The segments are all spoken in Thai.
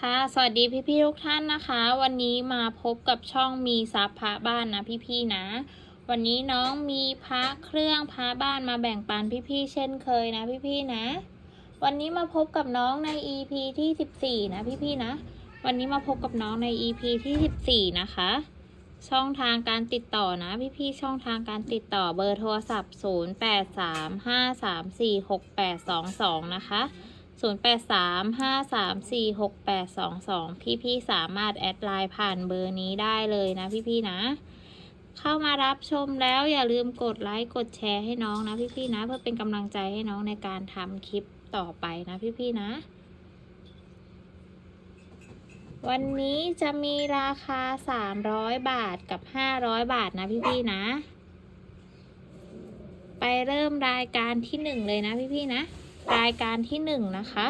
ค่ะ สวัสดีพี่ๆทุกท่านนะคะ วันนี้มาพบกับช่องมีซับพระบ้านนะพี่ๆนะ วันนี้น้องมีพระเครื่องพระบ้านมาแบ่งปันพี่ๆเช่นเคยนะพี่ๆนะ วันนี้มาพบกับน้องใน EP ที่ 14 นะพี่ๆนะ วันนี้มาพบกับน้องใน EP ที่ 14 นะคะ ช่องทางการติดต่อนะพี่ๆช่องทางการติดต่อเบอร์โทรศัพท์ 0835346822 นะคะ 0835346822 พี่ๆสามารถแอดไลน์ผ่านเบอร์นี้ได้เลยนะพี่ๆนะ เข้ามารับชมแล้วอย่าลืมกดไลค์กดแชร์ให้น้องนะพี่ๆนะ เพื่อเป็นกำลังใจให้น้องในการทำคลิปต่อไปนะพี่ๆนะ วันนี้จะมีราคา 300 บาทกับ 500 บาทนะพี่ๆนะ ไปเริ่มรายการที่หนึ่งเลยนะพี่ๆนะ รายการที่หนึ่งนะคะ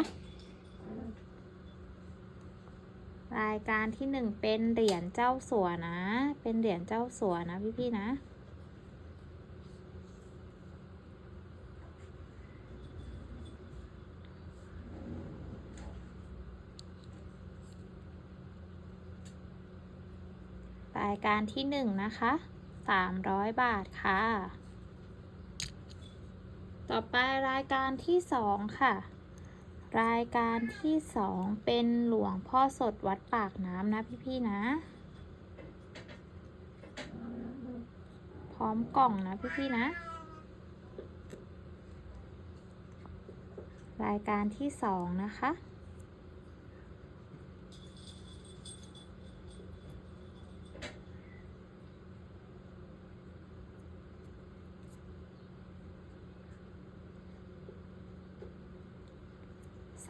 รายการที่หนึ่งเป็นเหรียญเจ้าสัวนะ เป็นเหรียญเจ้าสัวนะพี่ๆนะรายการที่หนึ่งนะคะสามร้อยบาทค่ะ ต่อไปรายการที่สองค่ะ รายการที่สองเป็นหลวงพ่อสดวัดปากน้ำนะพี่ๆนะ พร้อมกล่องนะพี่ๆนะ รายการที่สองนะคะ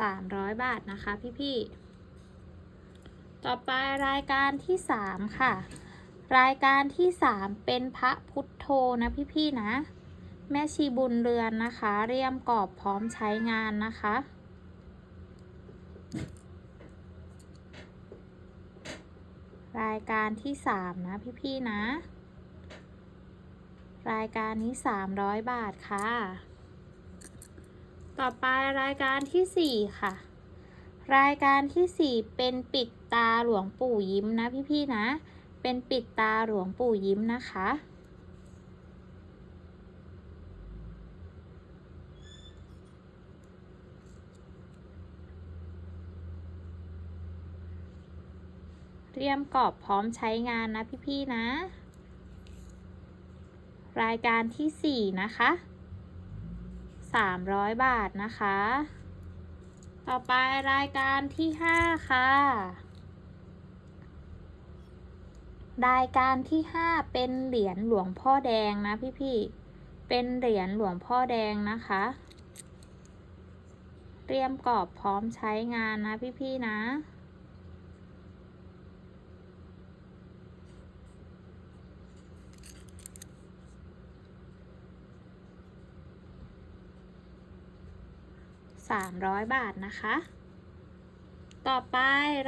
สามร้อยบาทนะคะพี่ๆ ต่อไปรายการที่สามค่ะ รายการที่สามเป็นพระพุทโธนะพี่ๆ นะ แม่ชีบุญเรือนนะคะ เรียมกรอบพร้อมใช้งานนะคะรายการที่สามนะพี่ๆนะ รายการนี้สามร้อยบาทค่ะ ต่อไปรายการที่สี่ค่ะ รายการที่สี่เป็นปิดตาหลวงปู่ยิ้มนะพี่ๆนะ เป็นปิดตาหลวงปู่ยิ้มนะคะเตรียมกรอบพร้อมใช้งานนะพี่ๆนะ รายการที่สี่นะคะ 300 บาทนะคะ ต่อไปรายการที่ 5 ค่ะ รายการที่ 5 เป็นเหรียญหลวงพ่อแดงนะพี่ๆ เป็นเหรียญหลวงพ่อแดงนะคะ เตรียมกรอบพร้อมใช้งานนะพี่ๆนะ 300 บาทนะคะ ต่อไป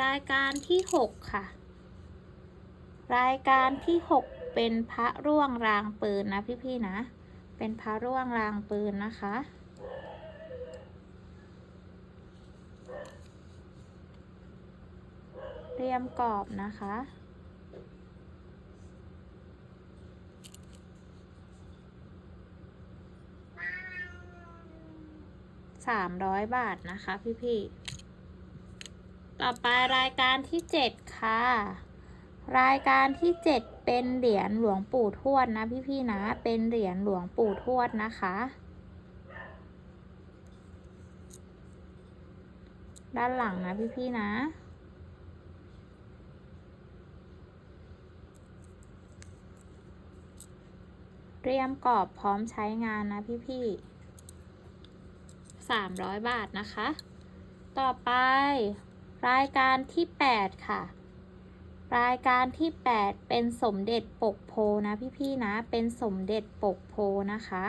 รายการที่ 6 ค่ะ รายการที่ 6 เป็นพระร่วงรางปืนนะพี่ๆนะ เป็นพระร่วงรางปืนนะคะเตรียมกรอบนะคะ สามร้อยบาทนะคะพี่ๆต่อไปรายการที่เจ็ดค่ะ รายการที่เจ็ดเป็นเหรียญหลวงปู่ทวดนะพี่ๆนะ เป็นเหรียญหลวงปู่ทวดนะคะด้านหลังนะพี่ๆนะเตรียมกรอบพร้อมใช้งานนะพี่ๆ 300 บาทนะคะ ต่อไป รายการที่ 8 ค่ะ รายการที่ 8 เป็นสมเด็จปกโพนะพี่ๆนะ เป็นสมเด็จปกโพนะคะ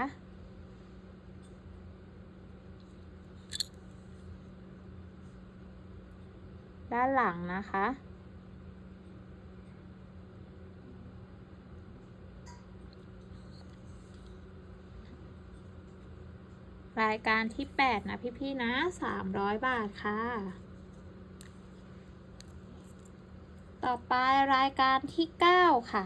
ด้านหลังนะคะ รายการที่ 8 นะพี่ๆนะ 300 บาทค่ะ ต่อไปรายการที่เก้าค่ะ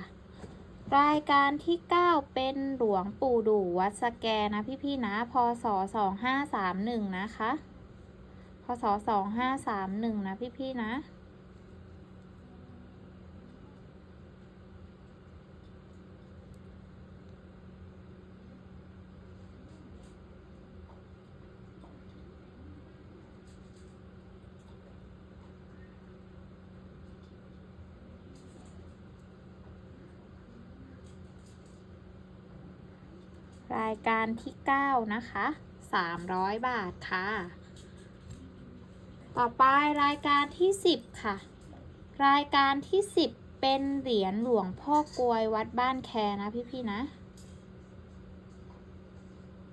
รายการที่เก้าเป็นหลวงปู่ดูวัดสแกนะพี่ๆนะ พศสองห้าสามหนึ่งนะคะ พศสองห้าสามหนึ่งนะพี่ๆนะ รายการที่ 9 นะคะ 300 บาทค่ะ ต่อไปรายการที่ 10 ค่ะ รายการที่ 10 เป็นเหรียญหลวงพ่อกลวยวัดบ้านแคนะพี่ๆนะ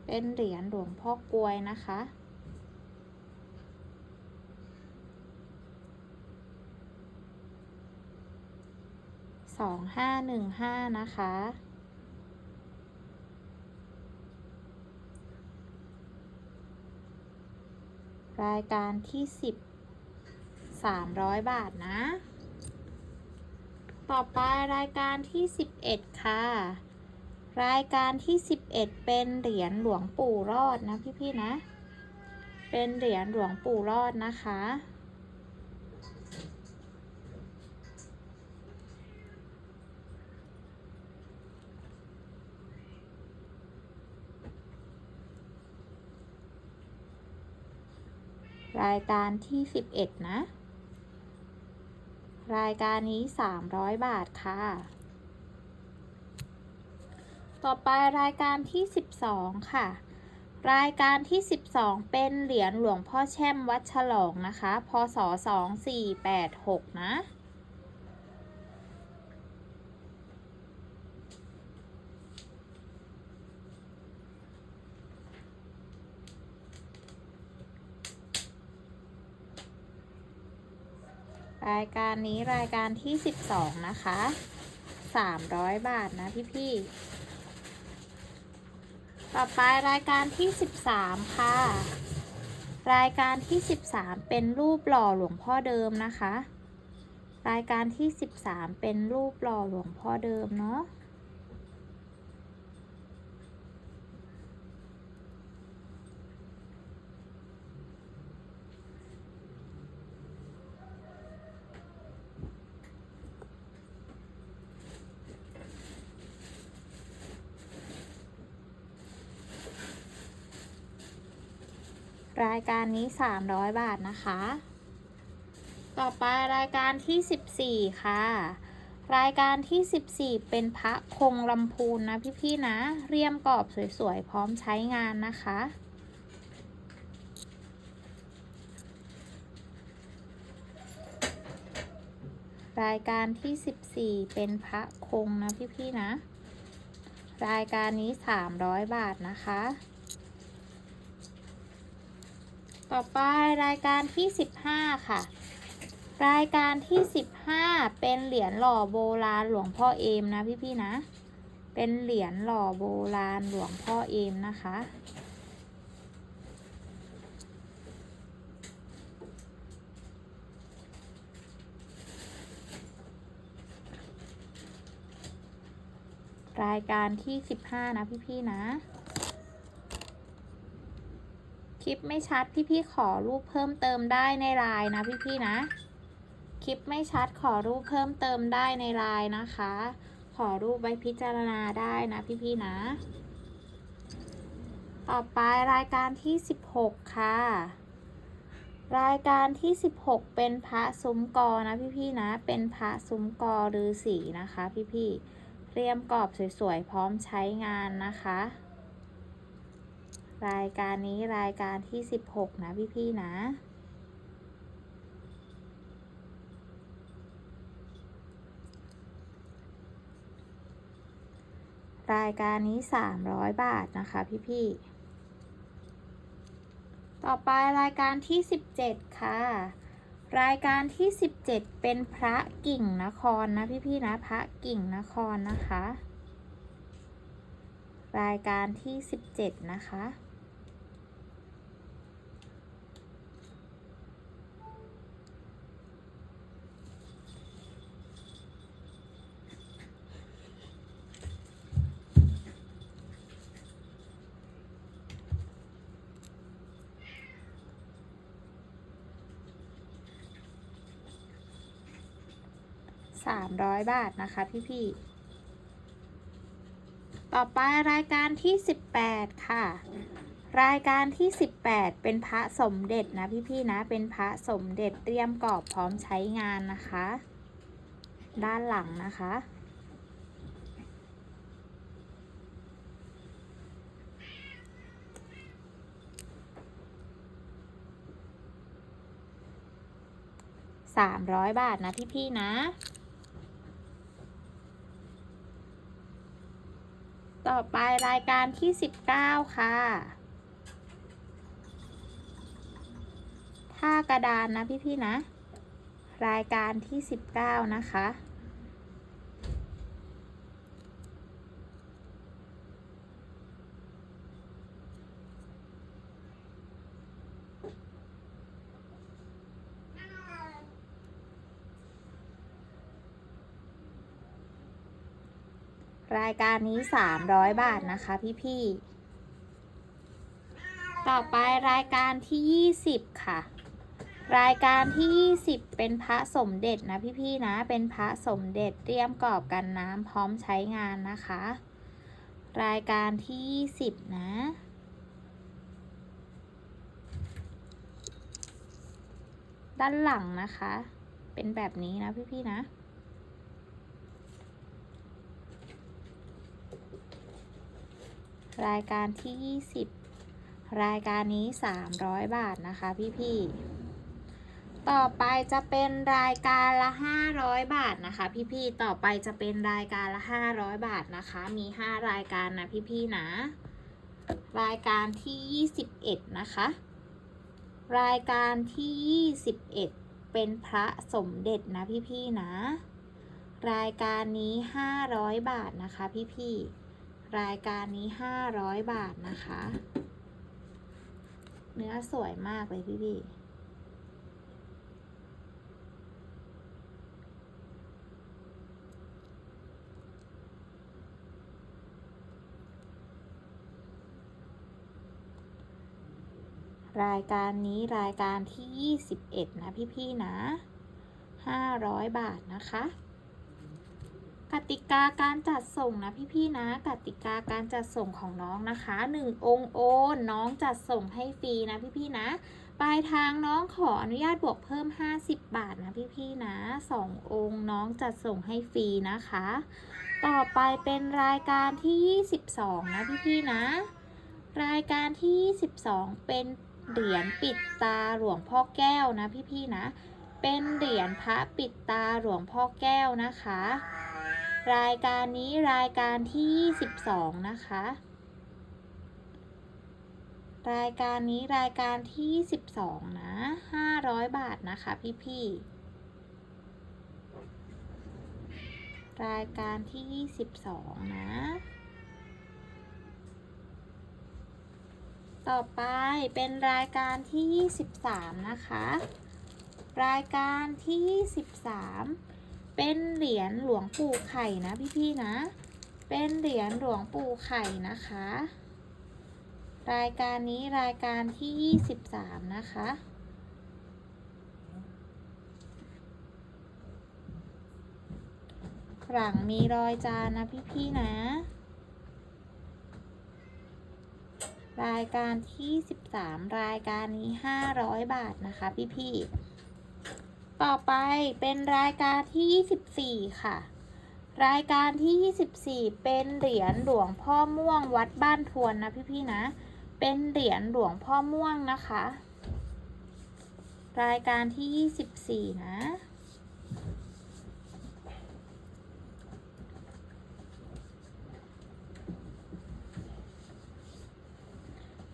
เป็นเหรียญหลวงพ่อกลวยนะคะสองห้าหนึ่งห้านะคะ รายการที่สิบสามร้อยบาทนะ ต่อไปรายการที่สิบเอ็ดค่ะ รายการที่สิบเอ็ดเป็นเหรียญหลวงปู่รอดนะพี่ๆนะ เป็นเหรียญหลวงปู่รอดนะคะ รายการที่ 11 นะ รายการนี้ 300 บาทค่ะ ต่อไปรายการที่ 12 ค่ะ รายการที่ 12 เป็นเหรียญหลวงพ่อแช่มวัดฉลองนะคะ พศ 2486 นะ รายการนี้รายการที่ 12 นะคะ 300 บาทนะพี่ๆต่อไปรายการที่ 13 ค่ะ รายการที่ 13 เป็นรูปหล่อหลวงพ่อเดิมนะคะ รายการที่ 13 เป็นรูปหล่อหลวงพ่อเดิมเนาะายการนี้ 300 บาทนะคะ ต่อไปรายการที่ 14 ค่ะ รายการที่ 14 เป็นพระคงลำพูนนะพี่ๆนะ เรียมกรอบสวยๆ พร้อมใช้งานนะคะรายการที่ 14 เป็นพระคงนะพี่ ๆ นะ รายการนี้ 300 บาทนะคะ ต่อไปรายการที่ 15 ค่ะ รายการที่ 15 เป็นเหรียญหล่อโบราณหลวงพ่อเอมนะพี่ๆนะ เป็นเหรียญหล่อโบราณหลวงพ่อเอมนะคะ รายการที่ 15 นะพี่ๆนะ ลิปไม่ชัดพี่ๆขอรูปเพิ่มเติมได้ในไลน์นะพี่ๆนะ คลิปไม่ชัดขอรูปเพิ่มเติมได้ในไลน์นะคะ ขอรูปไว้พิจารณาได้นะพี่ๆนะ ต่อไปรายการที่ 16 ค่ะ รายการที่ 16 เป็นพระซุ้มกอนะพี่ๆนะ เป็นพระซุ้มกอฤาษีนะคะ พี่ๆเรียมกรอบสวยๆพร้อมใช้งานนะคะ รายการนี้รายการที่ 16 นะพี่ ๆ นะรายการนี้ 300 บาทนะคะ พี่ๆต่อไปรายการที่ 17 ค่ะ รายการที่ 17 เป็นพระกิ่งนครนะพี่ๆนะพระกิ่งนครนะคะ รายการที่ 17 นะคะ สามร้อยบาทนะคะพี่ๆ ต่อไปรายการที่สิบแปดค่ะ รายการที่สิบแปดเป็นพระสมเด็จนะพี่ๆนะ เป็นพระสมเด็จเตรียมกรอบพร้อมใช้งานนะคะ ด้านหลังนะคะสามร้อยบาทนะพี่ ๆ นะ ต่อไปรายการที่สิบเก้าค่ะท่ากระดานนะพี่ๆนะ รายการที่สิบเก้านะคะ รายการนี้ 300 บาทนะคะพี่ๆ ต่อไปรายการที่ 20 ค่ะ รายการที่ 20 เป็นพระสมเด็จนะพี่ๆนะ เป็นพระสมเด็จเตรียมกรอบกันน้ำพร้อมใช้งานนะคะ รายการที่ 20 นะด้านหลังนะคะ เป็นแบบนี้นะพี่ๆนะ รายการที่ 20 รายการนี้ 300 บาทนะคะพี่ๆ ต่อไปจะเป็นรายการละ 500 บาทนะคะพี่ๆ ต่อไปจะเป็นรายการละ 500 บาทนะคะ มี 5 รายการนะพี่ๆ นะ รายการที่ 21 นะคะ รายการที่ 21 เป็นพระสมเด็จนะพี่ๆ นะ รายการนี้ 500 บาทนะคะพี่ๆ รายการนี้ 500 บาทนะคะ เนื้อสวยมากเลยพี่พี่รายการนี้รายการที่ 21 นะพี่พี่ๆนะ 500 บาทนะคะ กติกาการจัดส่งนะพี่ๆนะ กติกาการจัดส่งของน้องนะคะ 1 องค์โอนน้องจัดส่งให้ฟรีนะพี่ๆนะ ปลายทางน้องขออนุญาตบวกเพิ่ม 50 บาทนะพี่ๆนะ 2 องค์น้องจัดส่งให้ฟรีนะคะ ต่อไปเป็นรายการที่ 22 นะพี่ๆนะ รายการที่ 22 เป็นเหรียญปิดตาหลวงพ่อแก้วนะพี่ๆนะ เป็นเหรียญพระปิดตาหลวงพ่อแก้วนะคะ รายการนี้รายการที่ 22 นะคะ รายการนี้รายการที่ 12 นะ 500 บาทนะคะพี่ ๆ รายการที่12นะ ต่อไปเป็นรายการที่ 23 นะคะ รายการที่ 13 เป็นเหรียญหลวงปู่ไข่นะพี่ๆนะ เป็นเหรียญหลวงปู่ไข่นะคะ รายการนี้รายการที่ 23 นะคะหลังมีรอยจานนะพี่ๆนะ รายการที่ 13 รายการนี้ 500 บาทนะคะพี่ๆ ต่อไปเป็นรายการที่ 24 ค่ะ รายการที่ 24 เป็นเหรียญหลวงพ่อม่วงวัดบ้านทวนนะพี่ๆนะ เป็นเหรียญหลวงพ่อม่วงนะคะ รายการที่ 24 นะ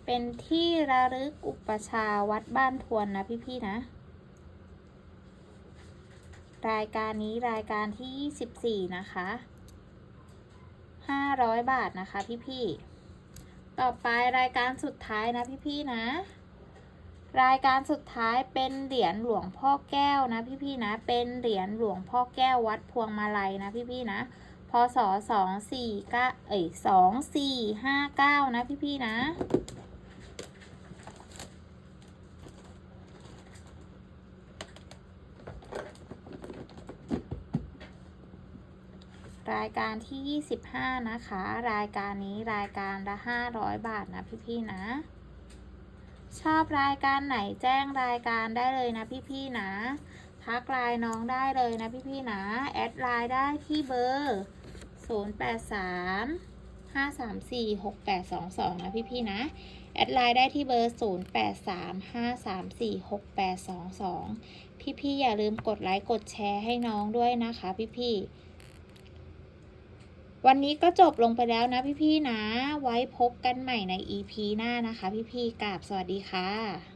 เป็นที่ระลึกอุปชาวัดบ้านทวนนะพี่ๆนะ รายการนี้รายการที่ 24 นะคะ500 บาทนะคะพี่ๆ ต่อไปรายการสุดท้ายนะพี่ๆนะ รายการสุดท้ายเป็นเหรียญหลวงพ่อแก้วนะพี่ๆนะ เป็นเหรียญหลวงพ่อแก้ววัดพวงมาลัยนะพี่ๆนะ พศสองสี่เก้าเอ้ยสองสี่ห้าเก้านะพี่ๆนะ รายการที่ 25 นะคะ รายการนี้รายการละ 500 บาทนะพี่ๆนะ ชอบรายการไหนแจ้งรายการได้เลยนะพี่ๆนะ ทักไลน์น้องได้เลยนะพี่ๆนะ แอดไลน์ได้ที่เบอร์ 083 534 6822 นะพี่ๆนะ แอดไลน์ได้ที่เบอร์ 083 534 6822 พี่ๆอย่าลืมกดไลค์กดแชร์ให้น้องด้วยนะคะพี่ๆ วันนี้ก็จบลงไปแล้วนะพี่ๆนะ ไว้พบกันใหม่ใน EP หน้านะคะพี่ๆกราบสวัสดีค่ะ